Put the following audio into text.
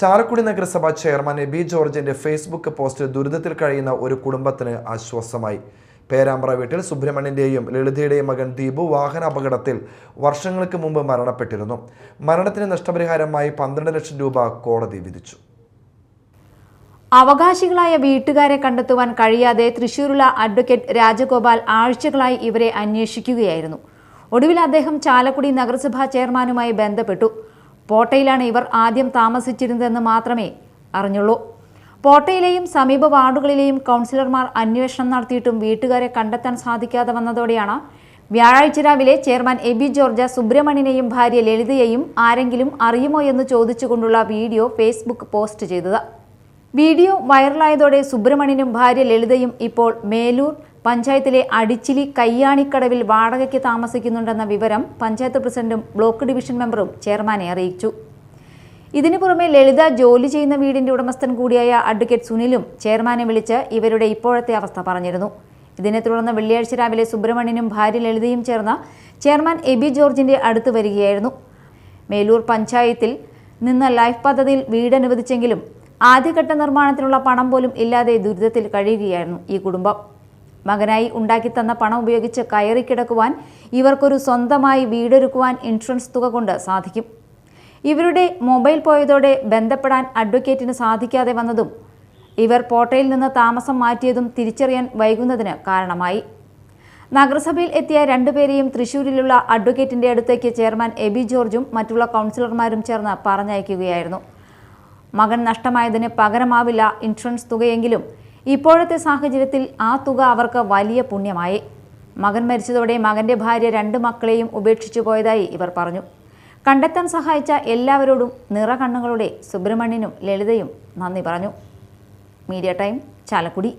ചാലക്കുടി നഗരസഭ chairman AB ജോർജിന്റെ Facebook post ദുരിതത്തിൽ കഴിയുന്ന ഒരു കുടുംബത്തിന് ആശ്വാസമായി. പേരാമ്പ്ര വീട്ടിൽ സുബ്രഹ്മണ്യന്റെയും ലളിതയുടെയും മകൻ ദീപു വാഹന അപകടത്തിൽ വർഷങ്ങൾക്ക് മുമ്പ് മരണപ്പെട്ടിരുന്നു. മരണത്തിന് നഷ്ടപരിഹാരമായി പന്ത്രണ്ട് ലക്ഷം രൂപ കോടതി വിധിച്ചു. അവകാശികളായ വീട്ടുകാരെ കണ്ടെത്തുവാൻ കഴിയാതെ തൃശൂരുള്ള അഡ്വക്കേറ്റ് രാജഗോപാൽ ആഴ്ചകളായി ഇവരെ അന്വേഷിക്കുകയായിരുന്നു. ഒടുവിൽ അദ്ദേഹം ചാലക്കുടി നഗരസഭാ ചെയർമാനുമായി ബന്ധപ്പെട്ടു. പോട്ടയിലാണ് ഇവർ ആദ്യം താമസിച്ചിരുന്നതെന്ന് മാത്രമേ അറിഞ്ഞുള്ളൂ. പോട്ടയിലെയും സമീപ വാർഡുകളിലെയും കൗൺസിലർമാർ അന്വേഷണം നടത്തിയിട്ടും വീട്ടുകാരെ കണ്ടെത്താൻ സാധിക്കാതെ വന്നതോടെയാണ് വ്യാഴാഴ്ച രാവിലെ ചെയർമാൻ എബി ജോർജ സുബ്രഹ്മണ്യനെയും ഭാര്യ ലളിതയെയും ആരെങ്കിലും അറിയുമോ എന്ന് ചോദിച്ചുകൊണ്ടുള്ള വീഡിയോ ഫേസ്ബുക്ക് പോസ്റ്റ് ചെയ്തത്. വീഡിയോ വൈറലായതോടെ സുബ്രഹ്മണ്യനും ഭാര്യ ലളിതയും ഇപ്പോൾ മേലൂർ പഞ്ചായത്തിലെ അടിച്ചിലി കയ്യാണിക്കടവിൽ വാടകയ്ക്ക് താമസിക്കുന്നുണ്ടെന്ന വിവരം പഞ്ചായത്ത് പ്രസിഡന്റും ബ്ലോക്ക് ഡിവിഷൻ മെമ്പറും ചെയർമാനെ അറിയിച്ചു. ഇതിനു പുറമെ ലളിത ജോലി ചെയ്യുന്ന വീടിന്റെ ഉടമസ്ഥൻ കൂടിയായ അഡ്വക്കേറ്റ് സുനിലും ചെയർമാനെ വിളിച്ച് ഇവരുടെ ഇപ്പോഴത്തെ അവസ്ഥ പറഞ്ഞിരുന്നു. ഇതിനെ തുടർന്ന് വെള്ളിയാഴ്ച രാവിലെ സുബ്രഹ്മണ്യനും ഭാര്യ ലളിതയും ചേർന്ന് ചെയർമാൻ എബി ജോർജിന്റെ അടുത്ത് വരികയായിരുന്നു. മേലൂർ പഞ്ചായത്തിൽ നിന്ന് ലൈഫ് പദ്ധതിയിൽ വീട് അനുവദിച്ചെങ്കിലും ആദ്യഘട്ട നിർമ്മാണത്തിനുള്ള പണം പോലും ഇല്ലാതെ ദുരിതത്തിൽ കഴിയുകയായിരുന്നു ഈ കുടുംബം. മകനായി ഉണ്ടാക്കി തന്ന പണം ഉപയോഗിച്ച് കയറി കിടക്കുവാൻ ഇവർക്കൊരു സ്വന്തമായി വീടൊരുക്കുവാൻ ഇൻഷുറൻസ് തുക കൊണ്ട് സാധിക്കും. ഇവരുടെ മൊബൈൽ പോയതോടെ ബന്ധപ്പെടാൻ അഡ്വക്കേറ്റിന് സാധിക്കാതെ വന്നതും ഇവർ പോട്ടയിൽ നിന്ന് താമസം മാറ്റിയതും തിരിച്ചറിയാൻ വൈകുന്നതിന് കാരണമായി. നഗരസഭയിൽ എത്തിയ രണ്ടുപേരെയും തൃശൂരിലുള്ള അഡ്വക്കേറ്റിന്റെ അടുത്തേക്ക് ചെയർമാൻ എബി ജോർജും മറ്റുള്ള കൗൺസിലർമാരും ചേർന്ന് പറഞ്ഞയക്കുകയായിരുന്നു. മകൻ നഷ്ടമായതിന് പകരമാവില്ല ഇൻഷുറൻസ് തുകയെങ്കിലും ഇപ്പോഴത്തെ സാഹചര്യത്തിൽ ആ തുക അവർക്ക് വലിയ പുണ്യമായി. മകൻ മരിച്ചതോടെ മകന്റെ ഭാര്യ രണ്ട് മക്കളെയും ഉപേക്ഷിച്ചു പോയതായി ഇവർ പറഞ്ഞു. കണ്ടെത്താൻ സഹായിച്ച എല്ലാവരോടും നിറകണ്ണുകളുടെ സുബ്രഹ്മണ്യനും ലളിതയും നന്ദി പറഞ്ഞു. Media time Chalakudy.